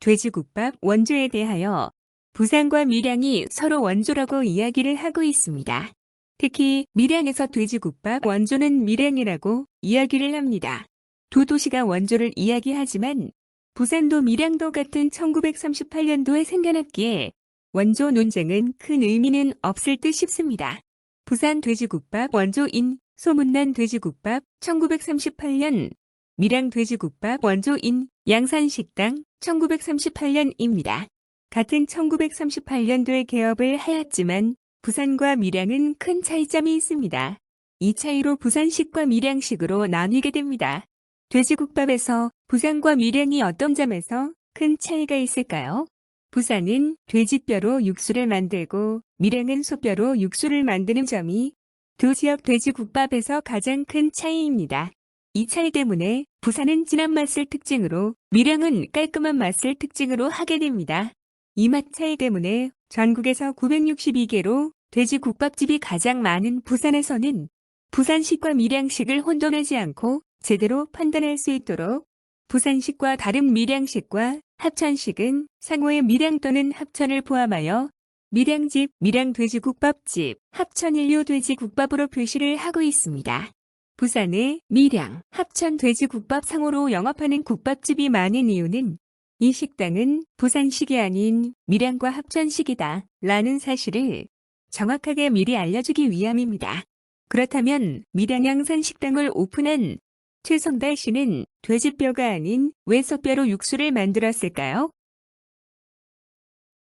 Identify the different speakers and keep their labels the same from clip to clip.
Speaker 1: 돼지국밥 원조에 대하여 부산과 밀양이 서로 원조라고 이야기를 하고 있습니다. 특히 밀양에서 돼지국밥 원조는 밀양이라고 이야기를 합니다. 두 도시가 원조를 이야기하지만 부산도 밀양도 같은 1938년도에 생겨났기에 원조 논쟁은 큰 의미는 없을 듯 싶습니다. 부산 돼지국밥 원조인 소문난 돼지국밥 1938년 밀양 돼지국밥 원조인 양산식당 1938년입니다. 같은 1938년도에 개업을 하였지만 부산과 밀양은 큰 차이점이 있습니다. 이 차이로 부산식과 밀양식으로 나뉘게 됩니다. 돼지국밥에서 부산과 밀양이 어떤 점에서 큰 차이가 있을까요? 부산은 돼지뼈로 육수를 만들고 밀양은 소뼈로 육수를 만드는 점이 두 지역 돼지국밥에서 가장 큰 차이입니다. 이 차이 때문에 부산은 진한 맛을 특징으로 밀양은 깔끔한 맛을 특징으로 하게 됩니다. 이 맛 차이 때문에 전국에서 962개로 돼지 국밥집이 가장 많은 부산에서는 부산식과 밀양식을 혼돈하지 않고 제대로 판단할 수 있도록 부산식과 다른 밀양식과 합천식은 상호의 밀양 또는 합천을 포함하여 밀양집, 밀양돼지국밥집, 합천인류 돼지국밥으로 표시를 하고 있습니다. 부산의 밀양, 합천 돼지국밥 상호로 영업하는 국밥집이 많은 이유는 이 식당은 부산식이 아닌 밀양과 합천식이다 라는 사실을 정확하게 미리 알려주기 위함입니다. 그렇다면 밀양양산 식당을 오픈한 최성달 씨는 돼지뼈가 아닌 왜 소뼈로 육수를 만들었을까요?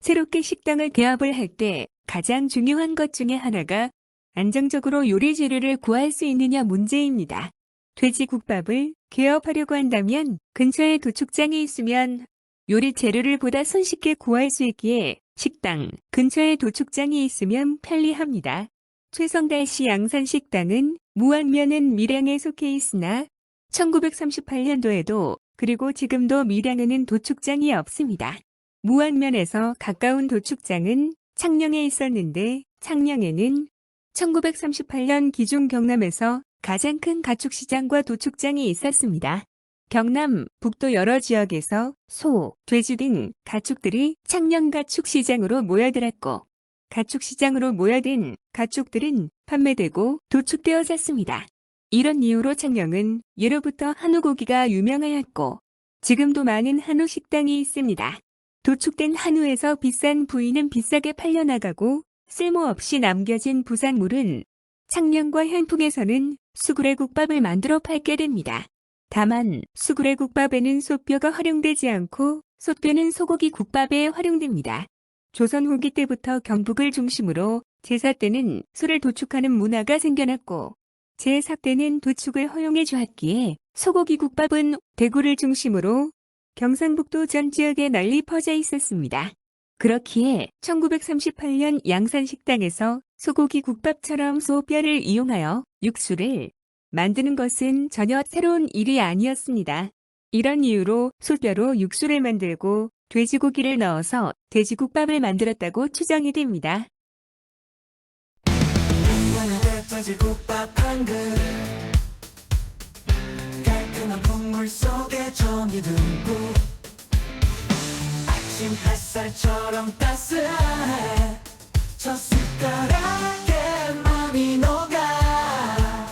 Speaker 1: 새롭게 식당을 개업을 할 때 가장 중요한 것 중에 하나가 안정적으로 요리 재료를 구할 수 있느냐 문제입니다. 돼지국밥을 개업하려고 한다면 근처에 도축장이 있으면 요리 재료를 보다 손쉽게 구할 수 있기에 식당 근처에 도축장이 있으면 편리합니다. 최성달 씨 양산식당은 무안면은 밀양에 속해 있으나 1938년도에도 그리고 지금도 밀양에는 도축장이 없습니다. 무안면에서 가까운 도축장은 창녕에 있었는데 창녕에는 1938년 기중 경남에서 가장 큰 가축시장과 도축장이 있었습니다. 경남, 북도 여러 지역에서 소, 돼지 등 가축들이 창녕 가축시장으로 모여들었고 가축시장으로 모여든 가축들은 판매되고 도축되어 졌습니다. 이런 이유로 창녕은 예로부터 한우 고기가 유명하였고 지금도 많은 한우 식당이 있습니다. 도축된 한우에서 비싼 부위는 비싸게 팔려나가고 쓸모없이 남겨진 부산물은 창녕과 현풍에서는 수구레 국밥을 만들어 팔게 됩니다. 다만 수구레 국밥에는 소뼈가 활용되지 않고 소뼈는 소고기 국밥에 활용됩니다. 조선 후기 때부터 경북을 중심으로 제사 때는 소를 도축하는 문화가 생겨났고 제4 때는 도축을 허용해 주었기에 소고기 국밥은 대구를 중심으로 경상북도 전 지역에 널리 퍼져 있었습니다. 그렇기에 1938년 양산식당에서 소고기 국밥처럼 소뼈를 이용하여 육수를 만드는 것은 전혀 새로운 일이 아니었습니다. 이런 이유로 소뼈로 육수를 만들고 돼지고기를 넣어서 돼지국밥을 만들었다고 추정이 됩니다.
Speaker 2: 돼지국밥 한 그릇 깔끔한 국물 속에 정이 듬뿍 아침 햇살처럼 따스해. 저 숟가락에 맘이 녹아.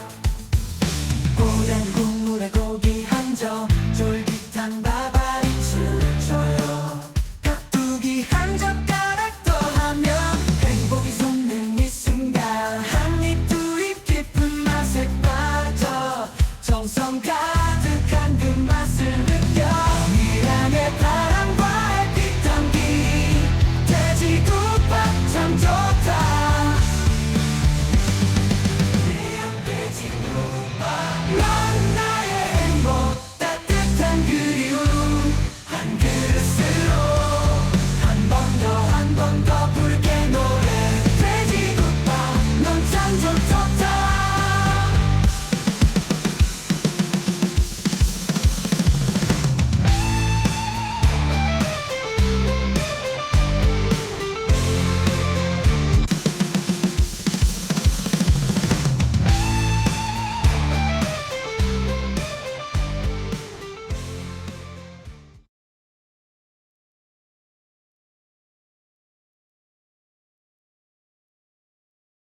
Speaker 2: 오랜 국물에 고기 한 점 쫄깃한 밥알이 춤춰요. 깍두기 한 젓가락 더 하면 행복이 솟는 이 순간. 한입 두 입 깊은 맛에 빠져. 정성 가